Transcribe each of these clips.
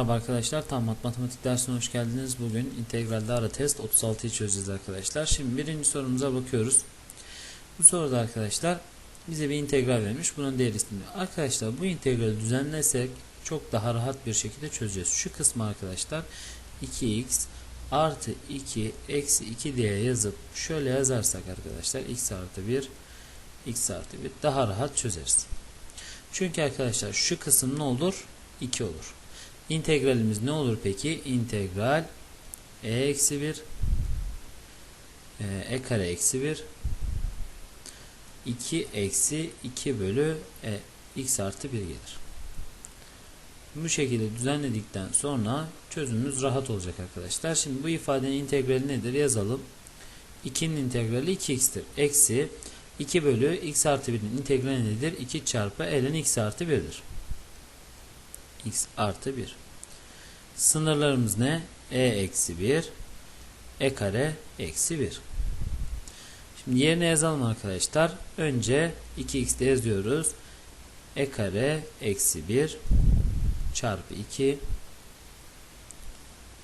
Merhaba arkadaşlar, tam matematik dersine hoş geldiniz. Bugün integralde ara test 36'yı çözeceğiz arkadaşlar. Şimdi birinci sorumuza bakıyoruz. Bu soruda arkadaşlar bize bir integral vermiş. Bunun değeri isteniyor. Arkadaşlar bu integrali düzenlesek çok daha rahat bir şekilde çözeceğiz. Şu kısmı arkadaşlar 2x artı 2 eksi 2 diye yazıp şöyle yazarsak arkadaşlar x artı 1 x artı 1 daha rahat çözeriz. Çünkü arkadaşlar şu kısım ne olur? 2 olur. İntegralimiz ne olur peki? İntegral e eksi 1 e kare eksi 1 2 eksi 2 bölü e, x artı 1 gelir. Bu şekilde düzenledikten sonra çözümümüz rahat olacak arkadaşlar. Şimdi bu ifadenin integrali nedir? Yazalım. 2'nin integrali 2x'tir. Eksi 2 bölü x artı 1'in integrali nedir? 2 çarpı ln x artı 1'dir. X artı 1. Sınırlarımız ne? e eksi 1 e kare eksi 1. Şimdi yerine yazalım arkadaşlar. Önce 2x'de yazıyoruz. e kare eksi 1 çarpı 2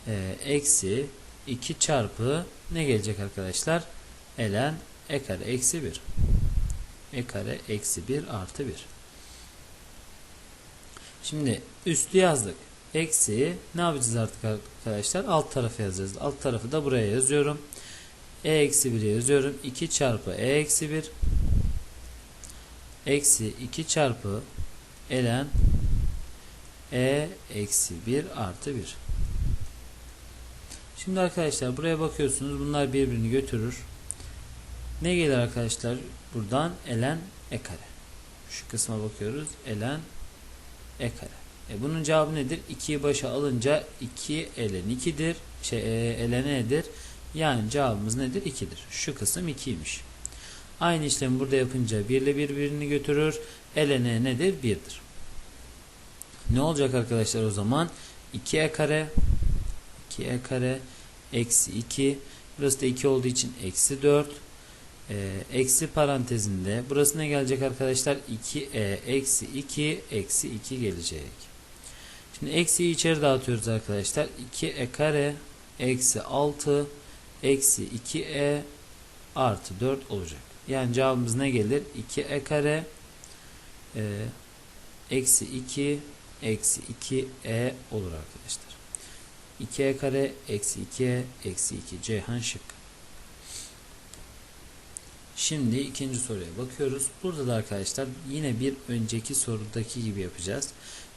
e, eksi 2 çarpı ne gelecek arkadaşlar? ln e kare eksi 1 e kare eksi 1 artı 1 şimdi üstü yazdık. Eksi ne yapacağız artık arkadaşlar? Alt tarafı yazacağız. Alt tarafı da buraya yazıyorum. E eksi 1'e yazıyorum. 2 çarpı e eksi 1 eksi 2 çarpı ln e eksi 1 artı 1 şimdi arkadaşlar buraya bakıyorsunuz. Bunlar birbirini götürür. Ne gelir arkadaşlar? Buradan ln e kare. Şu kısma bakıyoruz. Ln e kare e bunun cevabı nedir? 2'yi başa alınca 2 ln 2'dir şey e, ln e'dir yani cevabımız nedir? 2'dir şu kısım 2'ymiş aynı işlemi burada yapınca 1 ile birbirini götürür. Ln e nedir? 1'dir ne olacak arkadaşlar o zaman? 2e kare 2e kare eksi 2 burası da 2 olduğu için eksi 4 e, eksi parantezinde burası ne gelecek arkadaşlar 2e eksi 2 eksi 2 gelecek. Şimdi eksiyi içeri dağıtıyoruz arkadaşlar. 2e kare eksi 6 eksi 2e artı 4 olacak. Yani cevabımız ne gelir? 2e kare e, eksi 2 eksi 2e olur arkadaşlar. 2e kare eksi 2e eksi 2 Ceyhan şık Şimdi ikinci soruya bakıyoruz. Burada da arkadaşlar yine bir önceki sorudaki gibi yapacağız.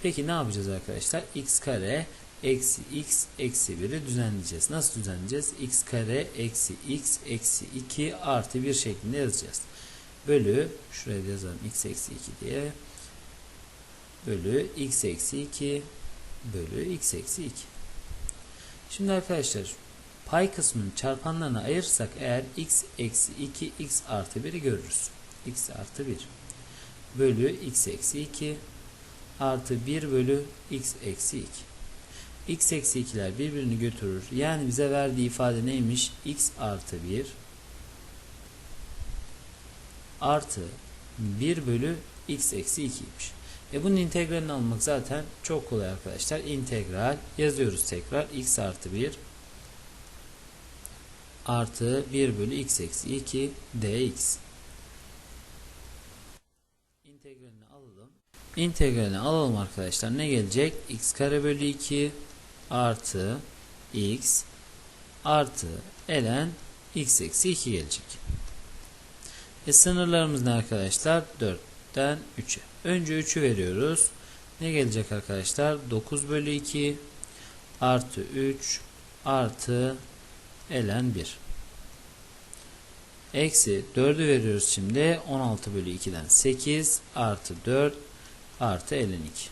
Peki ne yapacağız arkadaşlar? x kare eksi x eksi 1'i düzenleyeceğiz. Nasıl düzenleyeceğiz? x kare eksi x eksi 2 artı 1 şeklinde yazacağız. Bölü şuraya yazalım x eksi 2 diye. Bölü x eksi 2 bölü x eksi 2. Şimdi arkadaşlar pay kısmını çarpanlarına ayırırsak eğer x eksi 2 x artı 1'i görürüz. x artı 1 bölü x eksi 2 artı 1 bölü x eksi 2. x eksi 2'ler birbirini götürür. Yani bize verdiği ifade neymiş? x artı 1 artı 1 bölü x eksi 2'ymiş. E bunun integralini almak zaten çok kolay arkadaşlar. İntegral yazıyoruz tekrar. x artı 1 artı 1 bölü x eksi 2 dx. İntegralini alalım. İntegralini alalım arkadaşlar. Ne gelecek? x kare bölü 2 artı x artı ln x eksi 2 gelecek. E sınırlarımız ne arkadaşlar? 4'ten 3'e. Önce 3'ü veriyoruz. Ne gelecek arkadaşlar? 9 bölü 2 artı 3 artı ln 1. Eksi 4'ü veriyoruz şimdi. 16 bölü 2'den 8 artı 4 artı ln 2.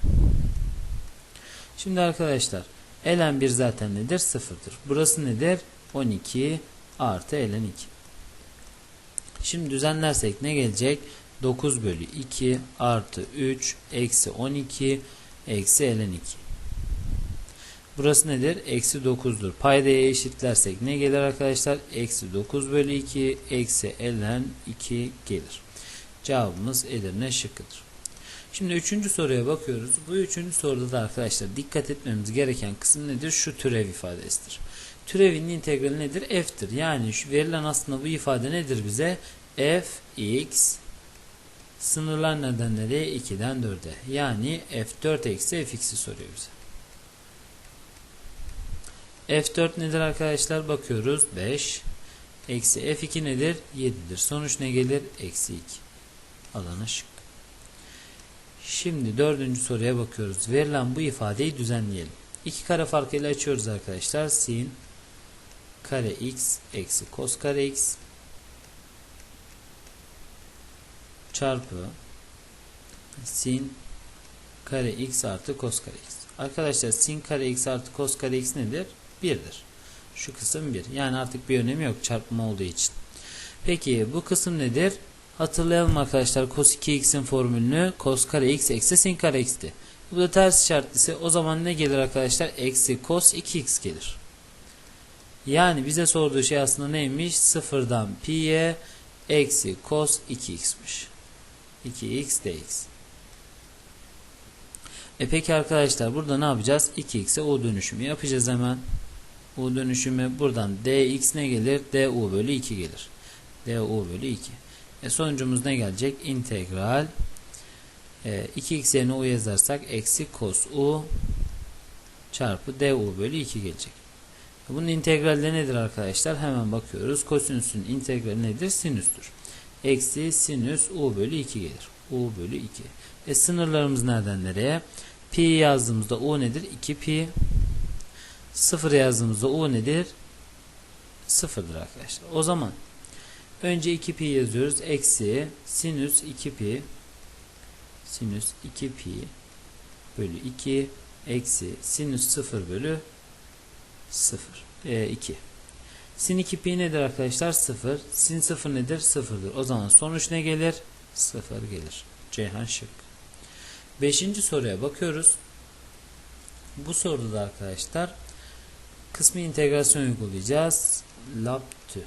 Şimdi arkadaşlar ln 1 zaten nedir? 0'dır. Burası nedir? 12 artı ln 2. Şimdi düzenlersek ne gelecek? 9 bölü 2 artı 3 eksi 12 eksi ln 2. Burası nedir? Eksi 9'dur. Paydaya eşitlersek ne gelir arkadaşlar? Eksi 9 bölü 2 eksi ln 2 gelir. Cevabımız Edirne şıkkıdır. Şimdi üçüncü soruya bakıyoruz. Bu üçüncü soruda da arkadaşlar dikkat etmemiz gereken kısım nedir? Şu türev ifadesidir. Türevin integrali nedir? F'tir. Yani şu verilen aslında bu ifade nedir bize? f x sınırlar neden nereye? 2'den 4'e. Yani f4 eksi fx'i soruyor bize. F4 nedir arkadaşlar? Bakıyoruz. 5 eksi f2 nedir? 7'dir. Sonuç ne gelir? Eksi 2. Alana şık. Şimdi dördüncü soruya bakıyoruz. Verilen bu ifadeyi düzenleyelim. İki kare farkıyla açıyoruz arkadaşlar. Sin kare x eksi kos kare x çarpı sin kare x artı kos kare x. Arkadaşlar sin kare x artı kos kare x nedir? 1'dir. Şu kısım 1. Yani artık bir önemi yok çarpma olduğu için. Peki bu kısım nedir? Hatırlayalım arkadaşlar cos 2x'in formülünü cos kare x eksi sin kare x'ti. Bu da ters işaretlisi. O zaman ne gelir arkadaşlar? Eksi cos 2x gelir. Yani bize sorduğu şey aslında neymiş? Sıfırdan pi'ye eksi cos 2x'miş. 2x dx. E peki arkadaşlar burada ne yapacağız? 2x'e u dönüşümü yapacağız hemen. U dönüşümü buradan dx ne gelir? du bölü 2 gelir. du bölü 2. E sonucumuz ne gelecek? İntegral e, 2x yerine u yazarsak eksi cos u çarpı du bölü 2 gelecek. E, bunun integrali nedir arkadaşlar? Hemen bakıyoruz. Kosinüsün integrali nedir? Sinüstür. Eksi sinüs u bölü 2 gelir. u bölü 2. E sınırlarımız nereden nereye? Pi yazdığımızda u nedir? 2 pi. 0 yazdığımızda u nedir? 0'dır arkadaşlar. O zaman Önce 2pi yazıyoruz. Eksi sinüs 2pi sinüs 2pi bölü 2 eksi sinüs 0 bölü 0 e, 2. Sin 2pi nedir arkadaşlar? 0. Sin 0 nedir? 0'dır. O zaman sonuç ne gelir? 0 gelir. Ceyhan şık. Beşinci soruya bakıyoruz. Bu soruda da arkadaşlar kısmi integrasyon uygulayacağız. Lab tü.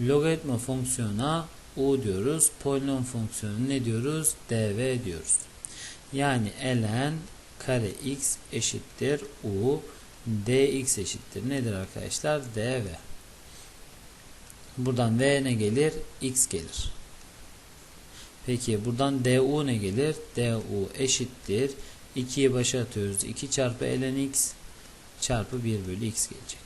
Logaritma fonksiyona u diyoruz. Polinom fonksiyonu ne diyoruz? dv diyoruz. Yani ln kare x eşittir u dx eşittir. Nedir arkadaşlar? dv. Buradan v ne gelir? x gelir. Peki buradan du ne gelir? du eşittir. 2'yi başa atıyoruz. 2 çarpı ln x çarpı 1 bölü x gelecek.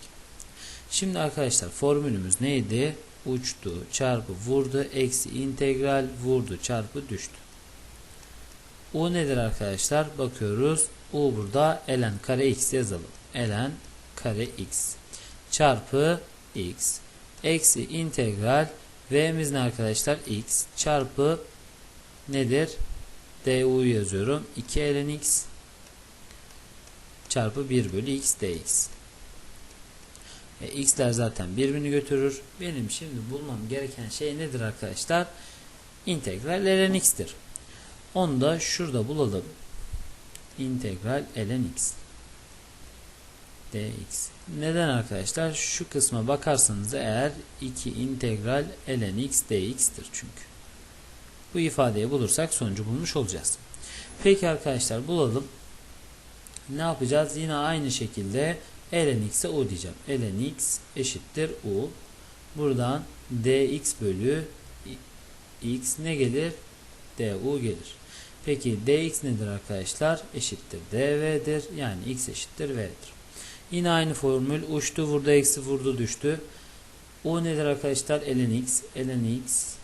Şimdi arkadaşlar formülümüz neydi? uçtu çarpı vurdu eksi integral vurdu çarpı düştü. U nedir arkadaşlar? Bakıyoruz. U burada ln kare x yazalım. ln kare x çarpı x eksi integral v'miz ne arkadaşlar? x çarpı nedir? Du yazıyorum. 2 ln x çarpı 1 bölü x dx. E, x'ler zaten birbirini götürür. Benim şimdi bulmam gereken şey nedir arkadaşlar? İntegral ln x'tir. Onu da şurada bulalım. İntegral ln x dx. Neden arkadaşlar? Şu kısma bakarsanız eğer 2 integral ln x dx'tir çünkü. Bu ifadeyi bulursak sonucu bulmuş olacağız. Peki arkadaşlar bulalım. Ne yapacağız? Yine aynı şekilde ln x'e u diyeceğim. ln x eşittir u. Buradan dx bölü x ne gelir? du gelir. Peki dx nedir arkadaşlar? Eşittir dv'dir. Yani x eşittir v'dir. Yine aynı formül uçtu vurdu eksi vurdu düştü. U nedir arkadaşlar? ln x. ln x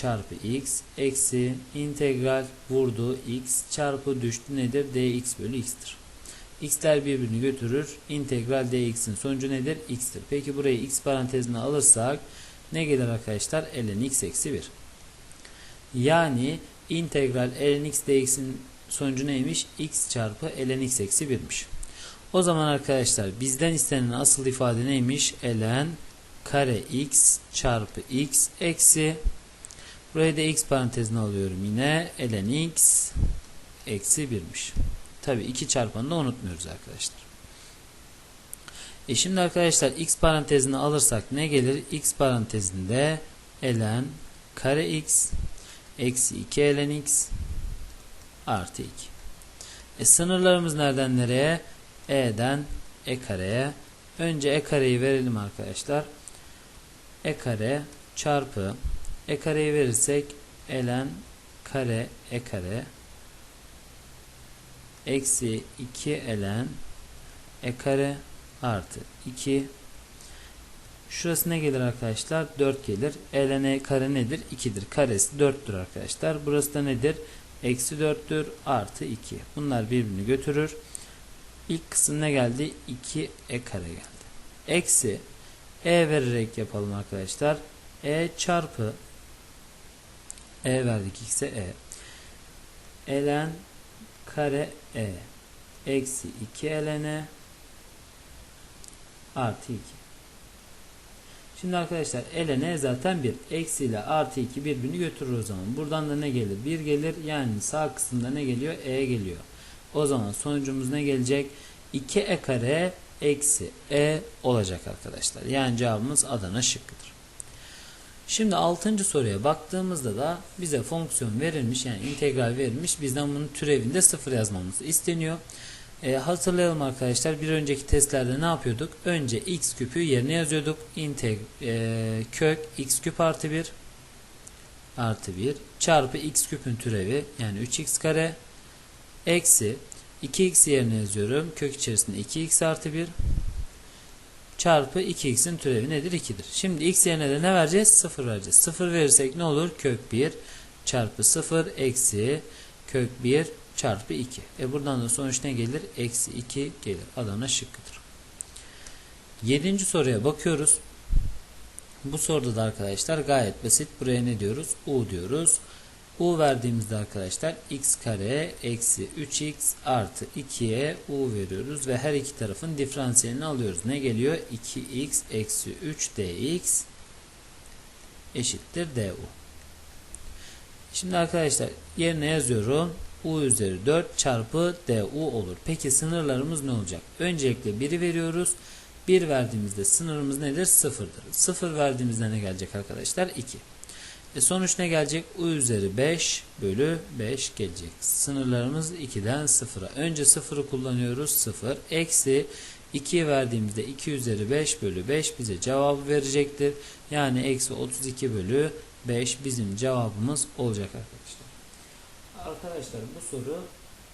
çarpı x eksi integral vurdu x çarpı düştü nedir? dx bölü x'tir x'ler birbirini götürür. İntegral dx'in sonucu nedir? x'tir. Peki burayı x parantezine alırsak ne gelir arkadaşlar? ln x eksi 1. Yani integral ln x dx'in sonucu neymiş? x çarpı ln x eksi 1'miş. O zaman arkadaşlar bizden istenen asıl ifade neymiş? ln kare x çarpı x eksi burayı da x parantezine alıyorum yine ln x eksi 1'miş. Tabi 2 çarpanını da unutmuyoruz arkadaşlar. E şimdi arkadaşlar x parantezini alırsak ne gelir? x parantezinde ln kare x eksi 2 ln x artı 2. E sınırlarımız nereden nereye? E'den e kareye. Önce e kareyi verelim arkadaşlar. e kare çarpı e kareyi verirsek ln kare e kare eksi 2 ln e kare artı 2 Şurası ne gelir arkadaşlar? 4 gelir. ln e kare nedir? 2'dir. Karesi 4'tür arkadaşlar. Burası da nedir? Eksi 4'tür. Artı 2. Bunlar birbirini götürür. İlk kısım ne geldi? 2 e kare geldi. Eksi e vererek yapalım arkadaşlar. e çarpı e verdik x'e e. ln kare e eksi 2 ln e artı 2. Şimdi arkadaşlar ln zaten 1. Eksi ile artı 2 birbirini götürür o zaman. Buradan da ne gelir? 1 gelir. Yani sağ kısımda ne geliyor? E geliyor. O zaman sonucumuz ne gelecek? 2e kare eksi e olacak arkadaşlar. Yani cevabımız Adana şıkkıdır. Şimdi 6. soruya baktığımızda da bize fonksiyon verilmiş yani integral verilmiş. Bizden bunun türevinde sıfır yazmamız isteniyor. E, hatırlayalım arkadaşlar bir önceki testlerde ne yapıyorduk? Önce x küpü yerine yazıyorduk. Integ e, kök x küp artı 1 artı 1 çarpı x küpün türevi yani 3x kare eksi 2x yerine yazıyorum. Kök içerisinde 2x artı 1 çarpı 2x'in türevi nedir? 2'dir. Şimdi x yerine de ne vereceğiz? 0 vereceğiz. 0 verirsek ne olur? Kök 1 çarpı 0 eksi kök 1 çarpı 2. E buradan da sonuç ne gelir? Eksi 2 gelir. Adana şıkkıdır. Yedinci soruya bakıyoruz. Bu soruda da arkadaşlar gayet basit. Buraya ne diyoruz? U diyoruz. U verdiğimizde arkadaşlar x kare eksi 3x artı 2'ye U veriyoruz ve her iki tarafın diferansiyelini alıyoruz. Ne geliyor? 2x eksi 3 dx eşittir du. Şimdi arkadaşlar yerine yazıyorum. U üzeri 4 çarpı du olur. Peki sınırlarımız ne olacak? Öncelikle 1'i veriyoruz. 1 verdiğimizde sınırımız nedir? 0'dır. 0 verdiğimizde ne gelecek arkadaşlar? 2. E sonuç ne gelecek? U üzeri 5 bölü 5 gelecek. Sınırlarımız 2'den 0'a. Önce 0'ı kullanıyoruz. 0. Eksi 2'yi verdiğimizde 2 üzeri 5 bölü 5 bize cevabı verecektir. Yani eksi 32 bölü 5 bizim cevabımız olacak arkadaşlar. Arkadaşlar bu soru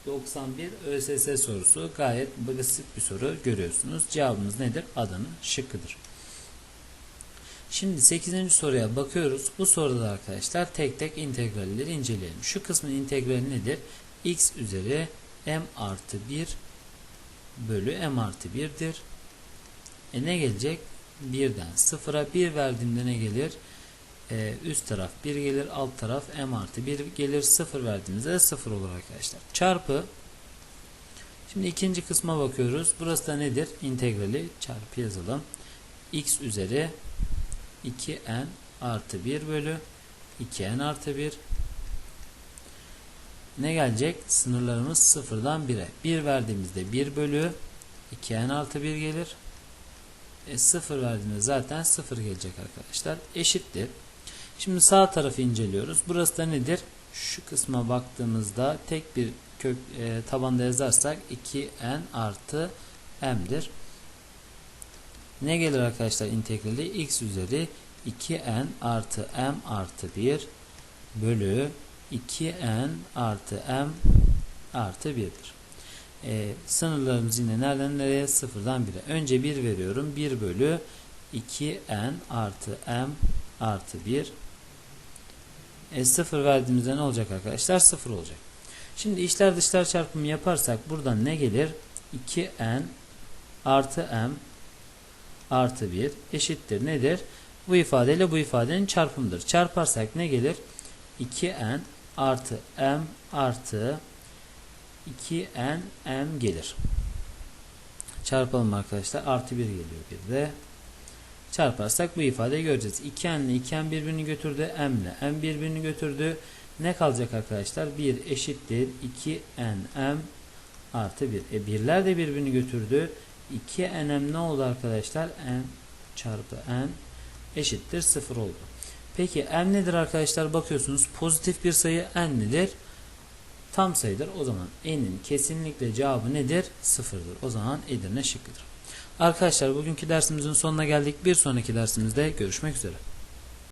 91 ÖSS sorusu gayet basit bir soru görüyorsunuz. Cevabımız nedir? Adana şıkkıdır. Şimdi 8. soruya bakıyoruz. Bu soruda da arkadaşlar tek tek integralleri inceleyelim. Şu kısmın integrali nedir? x üzeri m artı 1 bölü m artı 1'dir. E ne gelecek? 1'den 0'a 1 verdiğimde ne gelir? Ee, üst taraf 1 gelir. Alt taraf m artı 1 gelir. 0 verdiğimizde de 0 olur arkadaşlar. Çarpı Şimdi ikinci kısma bakıyoruz. Burası da nedir? İntegrali çarpı yazalım. x üzeri 2n artı 1 bölü 2n artı 1 ne gelecek? Sınırlarımız sıfırdan 1'e. 1 verdiğimizde 1 bölü 2n artı 1 gelir. E, 0 verdiğimizde zaten 0 gelecek arkadaşlar. Eşittir. Şimdi sağ tarafı inceliyoruz. Burası da nedir? Şu kısma baktığımızda tek bir kök e, tabanda yazarsak 2n artı m'dir. Ne gelir arkadaşlar integrali? x üzeri 2n artı m artı 1 bölü 2n artı m artı 1'dir. Ee, sınırlarımız yine nereden nereye? Sıfırdan 1'e. Önce 1 veriyorum. 1 bölü 2n artı m artı 1 e, 0 verdiğimizde ne olacak arkadaşlar? 0 olacak. Şimdi içler dışlar çarpımı yaparsak buradan ne gelir? 2n artı m artı 1 eşittir nedir? Bu ifadeyle bu ifadenin çarpımıdır. Çarparsak ne gelir? 2n artı m artı 2n m gelir. Çarpalım arkadaşlar. Artı 1 geliyor bir de. Çarparsak bu ifadeyi göreceğiz. 2n ile 2n birbirini götürdü. m ile m birbirini götürdü. Ne kalacak arkadaşlar? 1 eşittir 2n m artı 1. E birler de birbirini götürdü. 2nm ne oldu arkadaşlar? n çarpı n eşittir 0 oldu. Peki n nedir arkadaşlar? Bakıyorsunuz pozitif bir sayı n nedir? Tam sayıdır. O zaman n'in kesinlikle cevabı nedir? Sıfırdır. O zaman Edirne şıkkıdır. Arkadaşlar bugünkü dersimizin sonuna geldik. Bir sonraki dersimizde görüşmek üzere.